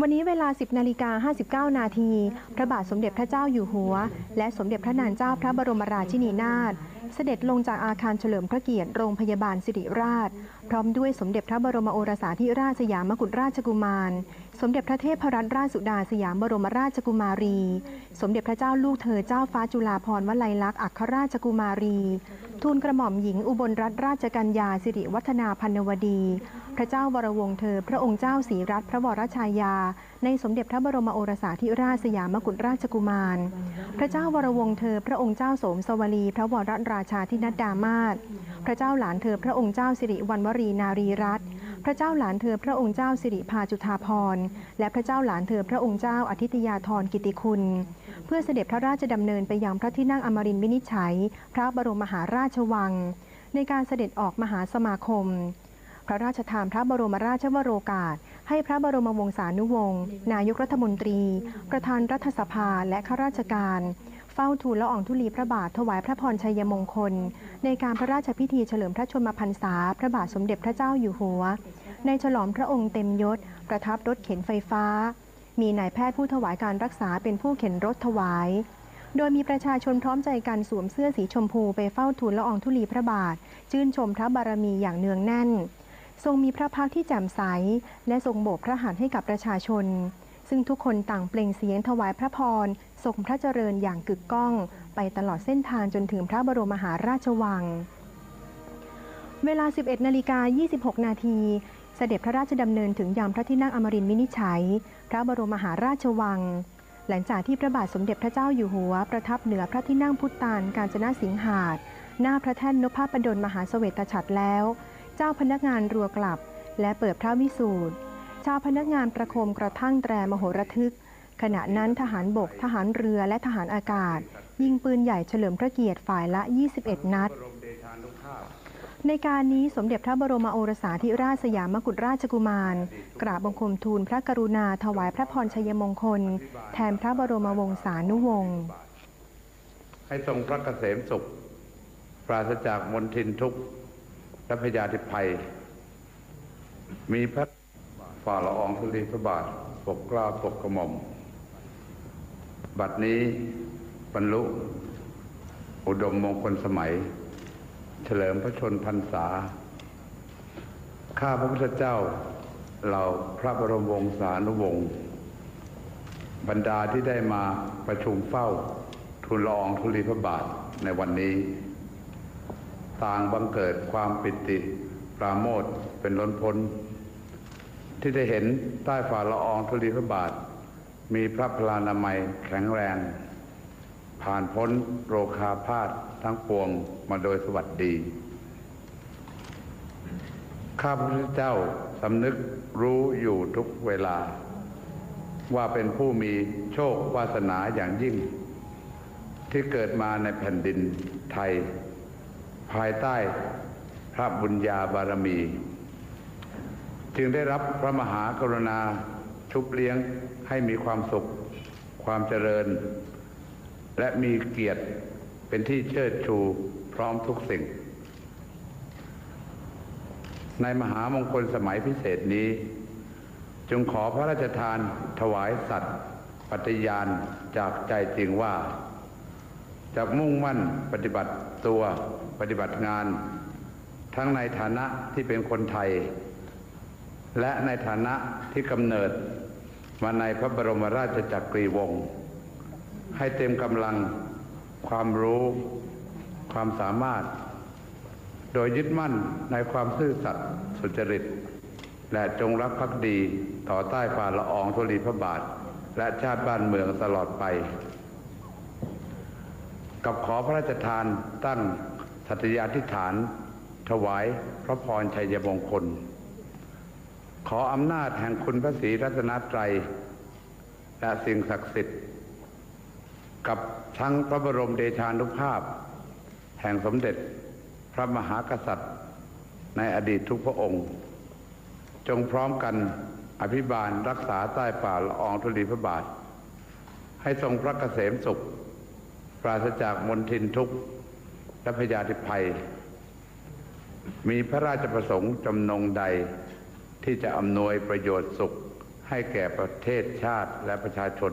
วันนี้เวลา 10นาฬิกา59 นาที พระบาทสมเด็จพระเจ้าอยู่หัว และสมเด็จพระนางเจ้าพระบรมราชินีนาถ เสด็จลงจากอาคารเฉลิมพระเกียรติโรงพยาบาลสิริราช พร้อมด้วยสมเด็จพระบรมโอรสาธิราชสยามกุฎราชกุมาร สมเด็จพระเทพรัตนราชสุดาสยามบรมราชกุมารี สมเด็จพระเจ้าลูกเธอเจ้าฟ้าจุฬาภรณ์วลัยลักษณ์อัครราชกุมารี ทูลกระหม่อมหญิงอุบลรัตนราชกัญญาสิริวัฒนาพันวดี พระเจ้าวรวงเธอ พระองค์เจ้าศรีรัตนพระวรชายา ในสมเด็จพระบรมโอรสาธิราชสยามกุฎราชกุมาร พระเจ้าวรวงเธอ พระองค์เจ้าโสมสวลี พระวรราชาธินัดดามาศพระเจ้าหลานเธอ พระองค์เจ้าสิริวัณวรีนารีรัตน์พระเจ้าหลานเธอ พระองค์เจ้าสิริพาจุธาพร และพระเจ้าหลานเธอ พระองค์เจ้าอาทิตยาธรกิติคุณ เพื่อเสด็จพระราชดำเนินไปยังพระที่นั่งอมรินทร์วินิจฉัย พระบรมมหาราชวัง ในการเสด็จออกมหาสมาคม พระราชทานพระบรมราชวโรกาส ให้พระบรมวงศานุวงศ์นายกรัฐมนตรี ประธานรัฐสภาและข้าราชการ เฝ้าทูลละอองธุลีพระบาทถวายพระพรชัยมงคล ในการพระราชพิธีเฉลิมพระชนมพรรษา พระบาทสมเด็จพระเจ้าอยู่หัว ในฉลองพระองค์เต็มยศ ประทับรถเข็นไฟฟ้า มีนายแพทย์ผู้ถวายการรักษาเป็นผู้เข็นรถถวายโดยมีประชาชนพร้อมใจกันสวมเสื้อสีชมพูไปเฝ้าทูลละอองธุลีพระบาท ชื่นชมพระบารมีอย่างเนืองแน่น ทรงมีพระพักที่แจ่มใส และทรงโบกพระหัตถ์ให้กับประชาชน ซึ่งทุกคนต่างเปล่งเสียงถวายพระพรทรงพระเจริญอย่างกึกก้อง ไปตลอดเส้นทางจนถึงพระบรมมหาราชวัง เวลา 11นาฬิกา26 นาทีเสด็จพระราชดำเนินถึงยามพระที่นั่งอมรินทร์วินิจฉัย พระบรมมหาราชวัง หลังจากที่พระบาทสมเด็จพระเจ้าอยู่หัว ประทับเหนือพระที่นั่งพุทธานกาญจนาสิงหาดหน้าพระแท่นนพประดลมหาเสวตฉัตรแล้ว เจ้าพนักงานรัวกลับ และเปิดพระวิสูตรชาวพนักงานประโคมกระทั่งแตรมโหระทึก ขณะนั้นทหารบก ทหารเรือและทหารอากาศ ยิงปืนใหญ่เฉลิมพระเกียรติฝ่ายละ 21 นัด ในการนี้สมเด็จพระบรมโอรสาธิราชสยามกุฎราชกุมาร กราบบังคมทูลพระกรุณาถวายพระพรชัยมงคล แทนพระบรมวงศานุวงศ์ให้ทรงพระเกษมสุข ปราศจากมนทินทุกข์ และพยาธิภัย มีพระฝ่าละอองธุลีพระบาท ปกกล้าปกกระหม่อม บัดนี้บรรลุ อุดมมงคลสมัย เฉลิมพระชนพรรษา ข้าพระพุทธเจ้าเหล่าพระบรมวงศานุวงศ์บรรดาที่ได้มาประชุมเฝ้าทูลละอองธุลีพระบาทในวันนี้ ต่างบังเกิดความปิติปราโมทเป็นล้นพ้น ที่ได้เห็นใต้ฝ่าละอองธุลีพระบาท มีพระพลานามัยแข็งแรง ผ่านพ้นโรคาพาธทั้งปวงมาโดยสวัสดี ข้าพระเจ้าสำนึกรู้อยู่ทุกเวลา ว่าเป็นผู้มีโชควาสนาอย่างยิ่ง ที่เกิดมาในแผ่นดินไทย ภายใต้พระบุญญาบารมี จึงได้รับพระมหากรุณาชุบเลี้ยงให้มีความสุข ความเจริญ และมีเกียรติเป็นที่เชิดชูพร้อมทุกสิ่ง ในมหามงคลสมัยพิเศษนี้ จึงขอพระราชทานถวายสัตย์ปฏิญาณจากใจจริงว่าจะมุ่งมั่นปฏิบัติตัว ปฏิบัติงาน ทั้งในฐานะที่เป็นคนไทย และในฐานะที่กำเนิดมาในพระบรมราชจักรีวงศ์ให้เต็มกำลังความรู้ ความสามารถ โดยยึดมั่นในความซื่อสัตย์สุจริต และจงรักภักดีต่อใต้ฝ่าละอองธุลีพระบาท และชาติบ้านเมืองตลอดไป กับขอพระราชทานตั้ง สัตยาธิษฐาน ถวายพระพรชัยมงคล ขออำนาจแห่งคุณพระศรีรัตนตรัย และสิ่งศักดิ์สิทธิ์ กับทั้งพระบรมเดชานุภาพ แห่งสมเด็จพระมหากษัตริย์ ในอดีตทุกพระองค์ จงพร้อมกันอภิบาลรักษาใต้ฝ่าละอองธุลีพระบาท ให้ทรงพระเกษมสุข ปราศจากมนทินทุกข์ และพยาธิภัย มีพระราชประสงค์จำนงใดที่จะอำนวยประโยชน์สุขให้แก่ประเทศชาติและประชาชน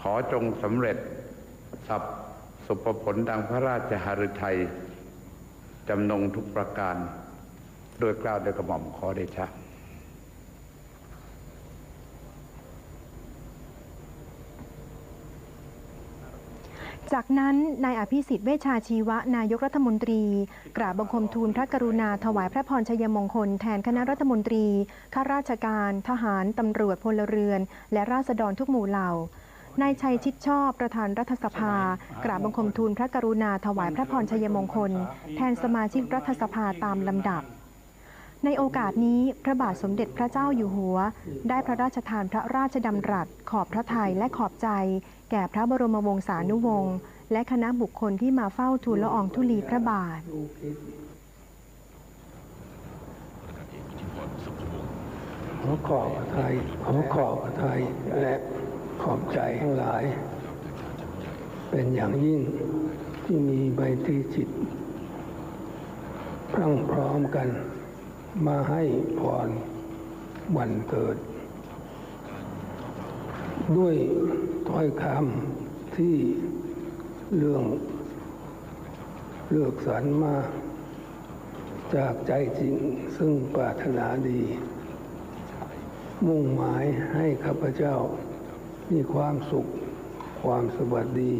ขอจงสำเร็จสับสุภผลดังพระราชหฤทัยจำนงทุกประการ โดยกล่าวโดยกระหม่อมขอเดชะ จากนั้นนายอภิสิทธิ์เวชชาชีวะนายกรัฐมนตรี กราบบังคมทูลพระกรุณาถวายพระพรชัยมงคล แทนคณะรัฐมนตรี ข้าราชการ ทหาร ตำรวจพลเรือน และราษฎรทุกหมู่เหล่านายชัยชิดชอบประธานรัฐสภา กราบบังคมทูลพระกรุณาถวายพระพรชัยมงคล แทนสมาชิกรัฐสภาตามลำดับ ในโอกาสนี้พระบาทสมเด็จพระเจ้าอยู่หัว ได้พระราชทานพระราชดำรัส ขอบพระทัยและขอบใจ แก่พระบรมวงศานุวงศ์และคณะบุคคลที่มาเฝ้าทูลละอองธุลีพระบาทขอขอบพระทัยขอขอบพระทัยและขอบใจทั้งหลาย เป็นอย่างยิ่งที่มีใบตรีจิตพรั่งพร้อมกัน มาให้พรวันเกิด ด้วยถ้อยคำที่เรื่องเลือกสรรมา จากใจจริงซึ่งปรารถนาดี มุ่งหมายให้ข้าพเจ้ามีความสุขความสวัสดี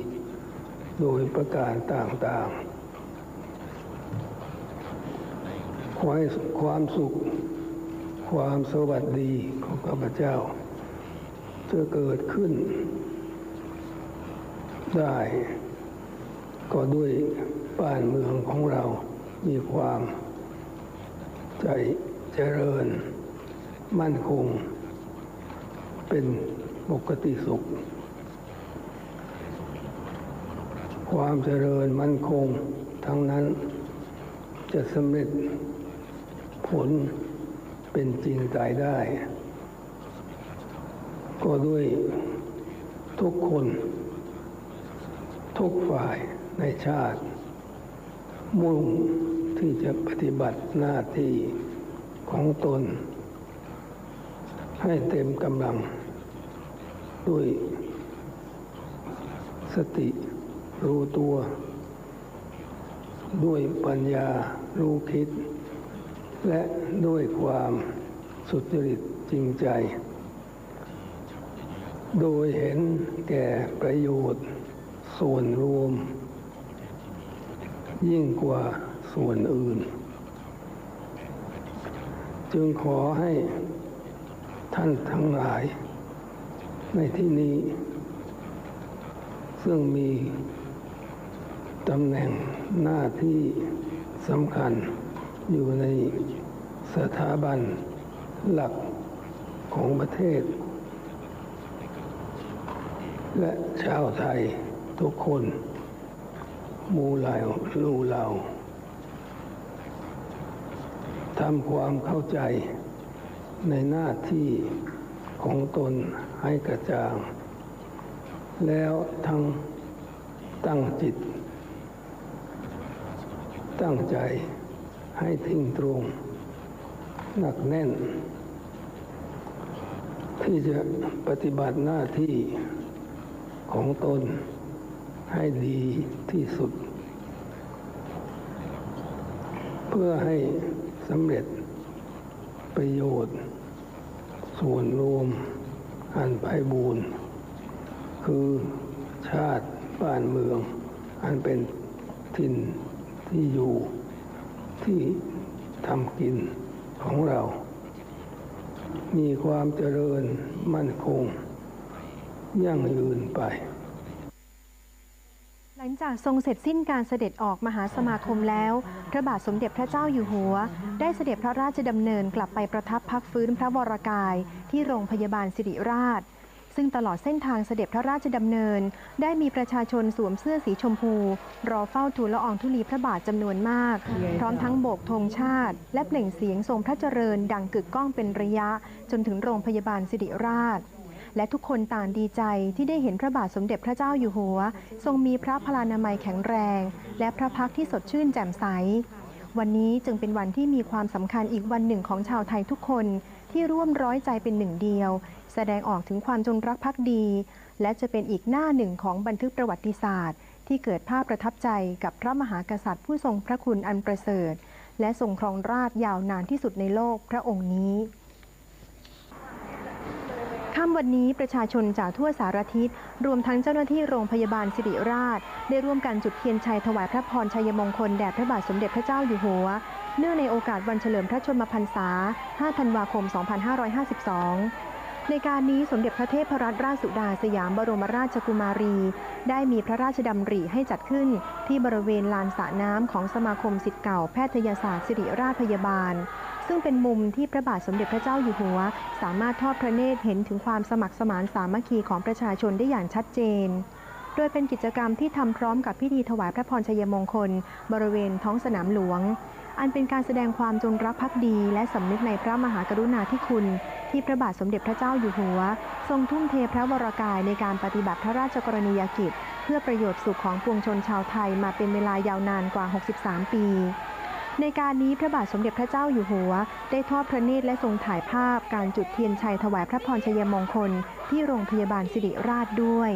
โดยประการต่างๆ ข อให้ความสุข ความสวัสดีของข้าพเจ้าจะเกิดขึ้น ได้ ก็ด้วยบ้านเมืองของเรามีความใจเจริญ มั่นคง เป็นปกติสุข ความเจริญมั่นคงทั้งนั้นจะสำเร็จ ผลเป็นจริงใจได้ ก็ด้วยทุกคน ทุกฝ่ายในชาติ มุ่งที่จะปฏิบัติหน้าที่ของตน ให้เต็มกำลัง ด้วยสติรู้ตัว ด้วยปัญญารู้คิด และด้วยความสุจริตจริงใจ โดยเห็นแก่ประโยชน์ส่วนรวม ยิ่งกว่าส่วนอื่น จึงขอให้ท่านทั้งหลาย ในที่นี้ ซึ่งมีตำแหน่งหน้าที่สำคัญ อยู่ในสถาบันหลักของประเทศ และชาวไทยทุกคนมูเหล่าลูเหล่าทำความเข้าใจในหน้าที่ของตนให้กระจ่าง แล้วทั้งตั้งจิต ตั้งใจ ให้ทิ้งตรง หนักแน่น ที่จะปฏิบัติหน้าที่ของตนให้ดีที่สุด เพื่อให้สำเร็จประโยชน์ ส่วนรวมอันไพบูรณ์คือชาติบ้านเมือง อันเป็นถิ่นที่อยู่ ที่ทำกินของเรา มีความเจริญมั่นคง ยั่งยืนไป หลังจากทรงเสร็จสิ้นการเสด็จออกมหาสมาคมแล้ว พระบาทสมเด็จพระเจ้าอยู่หัว ได้เสด็จพระราชดำเนินกลับไปประทับพักฟื้นพระวรกายที่โรงพยาบาลสิริราช ซึ่งตลอดเส้นทางเสด็จพระราชดำเนิน ได้มีประชาชนสวมเสื้อสีชมพู รอเฝ้าทูลละอองธุลีพระบาทจำนวนมาก พร้อมทั้งโบกธงชาติ และเปล่งเสียงทรงพระเจริญ ดังกึกก้องเป็นระยะ จนถึงโรงพยาบาลสิริราชและทุกคนต่างดีใจที่ได้เห็นพระบาทสมเด็จพระเจ้าอยู่หัว ทรงมีพระพลานามัยแข็งแรง และพระพักตร์ที่สดชื่นแจ่มใส วันนี้จึงเป็นวันที่มีความสำคัญอีกวันหนึ่งของชาวไทยทุกคนที่ร่วมร้อยใจเป็นหนึ่งเดียว แสดงออกถึงความจงรักภักดี และจะเป็นอีกหน้าหนึ่งของบันทึกประวัติศาสตร์ ที่เกิดภาพประทับใจกับพระมหากษัตริย์ผู้ทรงพระคุณอันประเสริฐ และทรงครองราชยาวนานที่สุดในโลกพระองค์นี้ ค่ำวันนี้ประชาชนจากทั่วสารทิศ รวมทั้งเจ้าหน้าที่โรงพยาบาลสิริราช ได้ร่วมกันจุดเทียนชัยถวายพระพรชัยมงคลแด่พระบาทสมเด็จพระเจ้าอยู่หัว เนื่องในโอกาสวันเฉลิมพระชนมพรรษา 5 ธันวาคม 2552 ในการนี้สมเด็จพระเทพรัตนราชสุดาสยามบรมราชกุมารี ได้มีพระราชดำริให้จัดขึ้นที่บริเวณลานสระน้ำของสมาคมสิทธิ์เก่าแพทยศาสตร์ศิริราชพยาบาล ซึ่งเป็นมุมที่พระบาทสมเด็จพระเจ้าอยู่หัว สามารถทอดพระเนตรเห็นถึงความสมัครสมานสามัคคีของประชาชนได้อย่างชัดเจน โดยเป็นกิจกรรมที่ทำพร้อมกับพิธีถวายพระพรชัยมงคล บริเวณท้องสนามหลวง อันเป็นการแสดงความจงรักภักดี และสำนึกในพระมหากรุณาธิคุณ ที่พระบาทสมเด็จพระเจ้าอยู่หัว ทรงทุ่มเทพระวรากายในการปฏิบัติพระราชกรณียกิจ เพื่อประโยชน์สุขของปวงชนชาวไทยมาเป็นเวลายาวนานกว่า 63 ปีในการนี้พระบาทสมเด็จพระเจ้าอยู่หัว ได้ทอดพระเนตรและทรงถ่ายภาพการจุดเทียนชัยถวายพระพรชัยมงคล ที่โรงพยาบาลสิริราชด้วย